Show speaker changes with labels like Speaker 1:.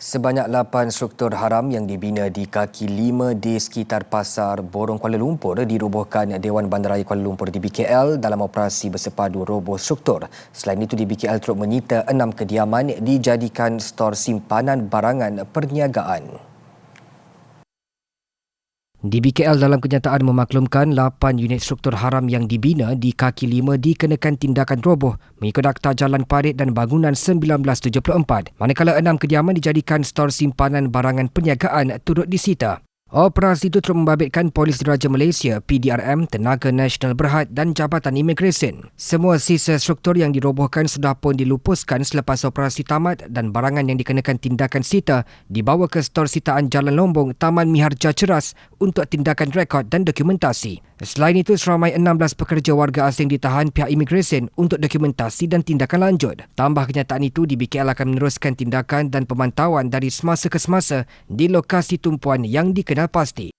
Speaker 1: Sebanyak 8 struktur haram yang dibina di kaki 5 di sekitar pasar Borong Kuala Lumpur dirobohkan Dewan Bandaraya Kuala Lumpur di BKL dalam operasi bersepadu roboh struktur. Selain itu di BKL turut menyita enam kediaman dijadikan stor simpanan barangan perniagaan. Di BKL dalam kenyataan memaklumkan 8 unit struktur haram yang dibina di kaki 5 dikenakan tindakan roboh mengikut Akta Jalan Parit dan Bangunan 1974 manakala 6 kediaman dijadikan stor simpanan barangan perniagaan turut disita. Operasi itu terus membabitkan Polis Diraja Malaysia, PDRM, Tenaga Nasional Berhad dan Jabatan Imigresen. Semua sisa struktur yang dirobohkan sudah pun dilupuskan selepas operasi tamat dan barangan yang dikenakan tindakan sita dibawa ke stor sitaan Jalan Lombong, Taman Miharja Ceras untuk tindakan rekod dan dokumentasi. Selain itu, seramai 16 pekerja warga asing ditahan pihak imigresen untuk dokumentasi dan tindakan lanjut. Tambah kenyataan itu, DBKL akan meneruskan tindakan dan pemantauan dari semasa ke semasa di lokasi tumpuan yang dikenal pasti.